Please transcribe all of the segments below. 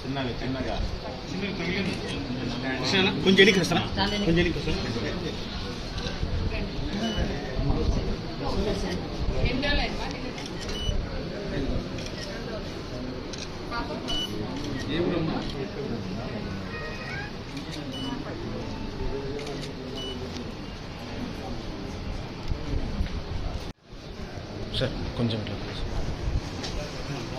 చిన్నగా చిన్నగా కొంచెం ఎన్నిక వస్తారా కొంచెం ఎన్నిక వస్తారా సార్ కొంచెం ఇట్లా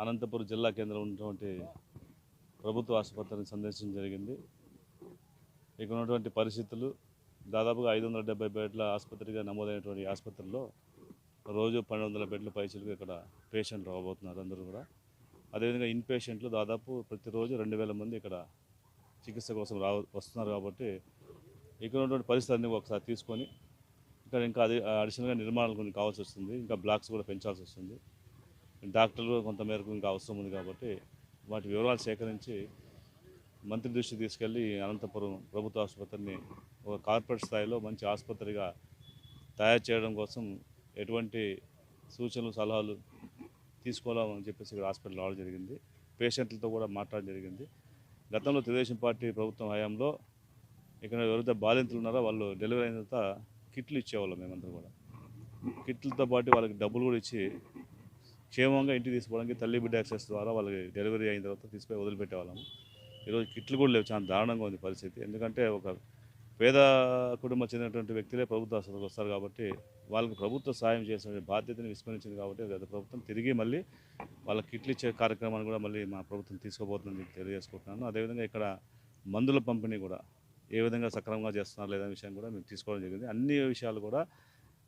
అనంతపురం జిల్లా కేంద్రం ఉన్నటువంటి ప్రభుత్వ ఆసుపత్రిని సందర్శించడం జరిగింది. ఇక్కడ ఉన్నటువంటి పరిస్థితులు దాదాపుగా ఐదు వందల డెబ్బై బెడ్ల ఆసుపత్రిగా నమోదైనటువంటి ఆసుపత్రిలో రోజు పన్నెండు వందల బెడ్ల పైసలుగా ఇక్కడ పేషెంట్లు రాబోతున్నారు అందరూ కూడా. అదేవిధంగా ఇన్ పేషెంట్లు దాదాపు ప్రతిరోజు రెండు వేల మంది ఇక్కడ చికిత్స కోసం రా వస్తున్నారు కాబట్టి ఇక్కడ ఉన్నటువంటి పరిస్థితులన్నీ ఒకసారి తీసుకొని ఇక్కడ ఇంకా అది అడిషనల్గా నిర్మాణాలు కొన్ని కావాల్సి వస్తుంది ఇంకా బ్లాక్స్ కూడా పెంచాల్సి వస్తుంది. డాక్టర్లు కొంత మేరకు ఇంకా అవసరం ఉంది కాబట్టి వాటి వివరాలు సేకరించి మంత్రి దృష్టి తీసుకెళ్ళి అనంతపురం ప్రభుత్వ ఆసుపత్రిని ఒక కార్పొరేట్ స్థాయిలో మంచి ఆసుపత్రిగా తయారు చేయడం కోసం ఎటువంటి సూచనలు సలహాలు తీసుకోవాలని చెప్పేసి ఇక్కడ హాస్పిటల్ రావడం జరిగింది. పేషెంట్లతో కూడా మాట్లాడడం జరిగింది. గతంలో తెలుగుదేశం పార్టీ ప్రభుత్వం హయాంలో ఇక్కడ ఎవరైతే బాధితులు ఉన్నారో వాళ్ళు డెలివరీ అయిన తర్వాత కిట్లు ఇచ్చేవాళ్ళం మేమందరం కూడా. కిట్లతో పాటు వాళ్ళకి డబ్బులు కూడా ఇచ్చి క్షేమంగా ఇంటికి తీసుకోవడానికి తల్లి బిడ్డ యాక్సెస్ ద్వారా వాళ్ళకి డెలివరీ అయిన తర్వాత తీసుకుపోయి వదిలిపెట్టేవాళ్ళము. ఈరోజు కిట్లు కూడా లేవు. చాలా దారుణంగా ఉంది పరిస్థితి. ఎందుకంటే ఒక పేద కుటుంబం చెందినటువంటి వ్యక్తులే ప్రభుత్వ ఆసుపత్రికి వస్తారు కాబట్టి వాళ్ళకి ప్రభుత్వ సాయం చేసిన బాధ్యతని విస్మరించింది కాబట్టి గత ప్రభుత్వం తిరిగి మళ్ళీ వాళ్ళ కిట్లు ఇచ్చే కార్యక్రమాన్ని కూడా మళ్ళీ మా ప్రభుత్వం తీసుకోబోతుందని తెలియజేసుకుంటున్నాను. అదేవిధంగా ఇక్కడ మందుల పంపిణీ కూడా ఏ విధంగా సక్రమంగా చేస్తున్నారు లేదా విషయం కూడా మేము తీసుకోవడం జరిగింది. అన్ని విషయాలు కూడా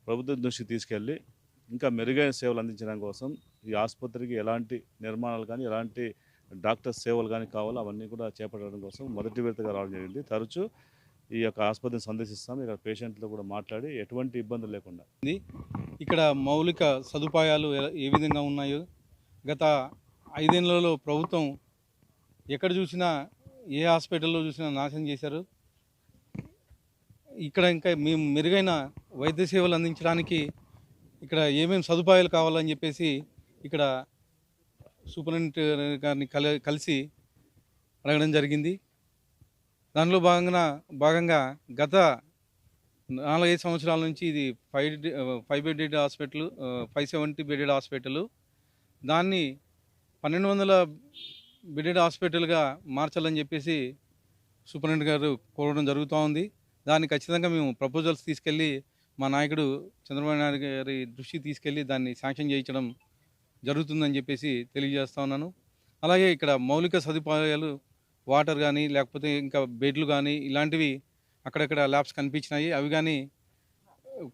ప్రభుత్వం దృష్టికి తీసుకెళ్ళి ఇంకా మెరుగైన సేవలు అందించడం కోసం ఈ ఆసుపత్రికి ఎలాంటి నిర్మాణాలు కానీ ఎలాంటి డాక్టర్ సేవలు కానీ కావాలో అవన్నీ కూడా చేపట్టడం కోసం మొదటి విడతగా రావడం జరిగింది. తరచూ ఈ యొక్క ఆసుపత్రిని సందర్శిస్తాం. ఇక్కడ పేషెంట్లతో కూడా మాట్లాడి ఎటువంటి ఇబ్బందులు లేకుండా. ఇక్కడ మౌలిక సదుపాయాలు ఏ విధంగా ఉన్నాయో గత ఐదేళ్ళలో ప్రభుత్వం ఎక్కడ చూసినా ఏ హాస్పిటల్లో చూసినా నాశనం చేశారు. ఇక్కడ ఇంకా మేము మెరుగైన వైద్య సేవలు అందించడానికి ఇక్కడ ఏమేమి సదుపాయాలు కావాలని చెప్పేసి ఇక్కడ సూపరింటెండెంట్ గారిని కల కలిసి అడగడం జరిగింది. దానిలో భాగంగా భాగంగా గత నాలుగైదు సంవత్సరాల నుంచి ఇది five five bedded hospital five seventy bedded hospital. దాన్ని పన్నెండు వందల బెడెడ్ హాస్పిటల్గా మార్చాలని చెప్పేసి సూపరింటెండెంట్ గారు కోరడం జరుగుతూ ఉంది. దాన్ని ఖచ్చితంగా మేము ప్రపోజల్స్ తీసుకెళ్ళి మా నాయకుడు చంద్రబాబు నాయుడు గారి దృష్టికి తీసుకెళ్ళి దాన్ని శాంక్షన్ చేయించడం జరుగుతుందని చెప్పేసి తెలియజేస్తా ఉన్నాను. అలాగే ఇక్కడ మౌలిక సదుపాయాలు వాటర్ కానీ లేకపోతే ఇంకా బెడ్లు కానీ ఇలాంటివి అక్కడక్కడ ల్యాబ్స్ కనిపించినాయి. అవి కానీ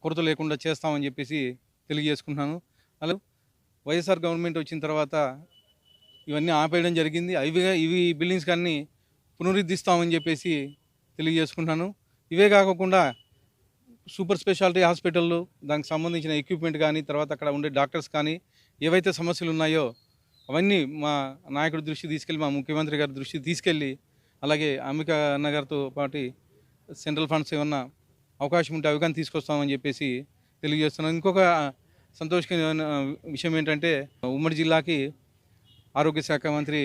కొరత లేకుండా చేస్తామని చెప్పేసి తెలియజేసుకుంటున్నాను. అలా వైఎస్ఆర్ గవర్నమెంట్ వచ్చిన తర్వాత ఇవన్నీ ఆపేయడం జరిగింది. అవి ఇవి బిల్డింగ్స్ కానీ పునరుద్ధరిస్తామని చెప్పేసి తెలియజేసుకుంటున్నాను. ఇవే కాకుండా సూపర్ స్పెషాలిటీ హాస్పిటల్లో దానికి సంబంధించిన ఎక్విప్మెంట్ కానీ తర్వాత అక్కడ ఉండే డాక్టర్స్ కానీ ఏవైతే సమస్యలు ఉన్నాయో అవన్నీ మా నాయకుడి దృష్టి తీసుకెళ్ళి మా ముఖ్యమంత్రి గారి దృష్టి తీసుకెళ్ళి అలాగే అంబిక అన్నగారితో పాటు సెంట్రల్ ఫండ్స్ ఏమన్నా అవకాశం ఉంటే అవి కానీ తీసుకొస్తామని చెప్పేసి తెలియజేస్తున్నాం. ఇంకొక సంతోషకరమైన విషయం ఏంటంటే ఉమ్మడి జిల్లాకి ఆరోగ్య శాఖ మంత్రి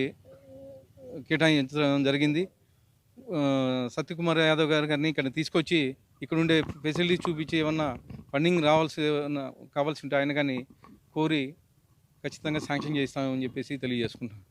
కేటాయించడం జరిగింది. సత్యకుమార్ యాదవ్ గారు గారిని ఇక్కడ తీసుకొచ్చి ఇక్కడ ఉండే ఫెసిలిటీ చూపించి ఏమన్నా ఫండింగ్ రావాల్సి కావాల్సి ఉంటే ఆయన కానీ కోరి ఖచ్చితంగా శాంక్షన్ చేస్తామని చెప్పేసి తెలియజేసుకుంటాం